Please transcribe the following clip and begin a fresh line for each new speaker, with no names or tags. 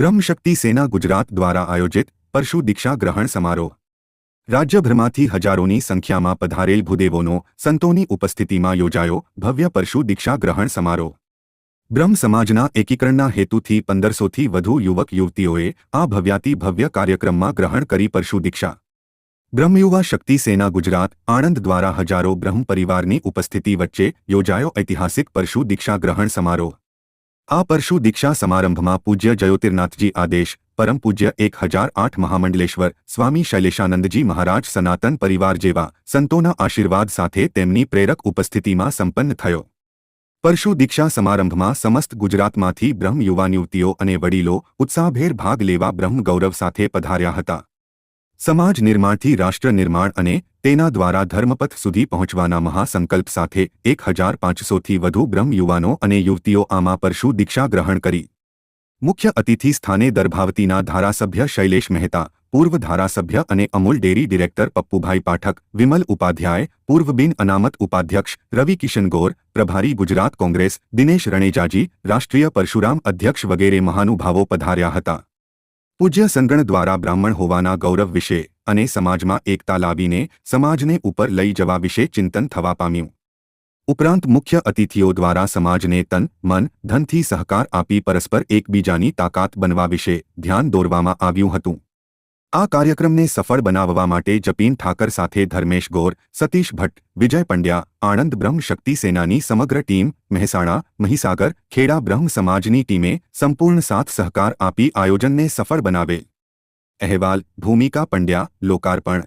ब्रह्म शक्ति सेना गुजरात द्वारा आयोजित परशु दीक्षा ग्रहण समारोह राज्य में हजारों की संख्या में पधारेल भूदेवों संतोनी उपस्थिति में योजा भव्य परशु दीक्षा ग्रहण समारोह ब्रह्म समाजना एकीकरण हेतु थी पंदर सौ थी वधु युवक युवतीओं आ भव्याति भव्य कार्यक्रम में ग्रहण करी परशु दीक्षा ब्रह्मयुवा शक्ति सेना गुजरात आणंद द्वारा हजारों ब्रह्म परिवार की उपस्थिति वच्चे योजा ऐतिहासिक परशु दीक्षा ग्रहण समारोह આ પરશુ દીક્ષા સમારંભમાં પૂજ્ય જ્યોતિર્नाथજી આદેશ પરમ પૂજ્ય 1008 મહામંડલેશ્વર સ્વામી શૈલેષાનંદજી મહારાજ સનાતન પરિવાર જેવા સંતોના આશીર્વાદ સાથે તેમની પ્રેરક ઉપસ્થિતિમાં સંપન્ન થયો પરશુ દીક્ષા સમારંભમાં समस्त ગુજરાતમાંથી બ્રહ્મ યુવા ન્યુતિઓ અને વડીલો ઉત્સાહભેર ભાગ લેવા બ્રહ્મ ગૌરવ સાથે પધાર્યા હતા સમાજ નિર્માણથી રાષ્ટ્ર નિર્માણ અને તેના દ્વારા ધર્મપથ સુધી પહોંચવાના મહાસંકલ્પ સાથે એક હજાર પાંચસોથી વધુ બ્રહ્મયુવાનો અને યુવતીઓ આમાં પરશુ દીક્ષા ગ્રહણ કરી મુખ્ય અતિથિ સ્થાને દર્ભાવતીના ધારાસભ્ય શૈલેષ મહેતા પૂર્વ ધારાસભ્ય અને અમૂલ ડેરી ડિરેક્ટર પપ્પુભાઈ પાઠક વિમલ ઉપાધ્યાય પૂર્વ બિન અનામત ઉપાધ્યક્ષ રવિ કિશન ગોર પ્રભારી ગુજરાત કોંગ્રેસ દિનેશ રણેજાજી રાષ્ટ્રીય પરશુરામ અધ્યક્ષ વગેરે મહાનુભાવો પધાર્યા હતા પૂજ્ય સંગણ દ્વારા બ્રાહ્મણ હોવાના ગૌરવ વિશે અને સમાજમાં એકતા લાવીને સમાજને ઉપર લઈ જવા વિશે ચિંતન થવા પામ્યું ઉપરાંત મુખ્ય અતિથિઓ દ્વારા સમાજને તન મન ધનથી સહકાર આપી પરસ્પર એકબીજાની તાકાત બનવા વિશે ધ્યાન દોરવામાં આવ્યું હતું આ કાર્યક્રમને સફળ બનાવવા માટે જપીન ઠાકર સાથે ધર્મેશ ગોર સતીશ ભટ્ટ વિજય પંડ્યા આણંદ બ્રહ્મ શક્તિ સેનાની સમગ્ર ટીમ મહેસાણા મહીસાગર ખેડા બ્રહ્મ સમાજની ટીમે સંપૂર્ણ સાથ સહકાર આપી આયોજનને સફળ બનાવે અહેવાલ ભૂમિકા પંડ્યા લોકાર્પણ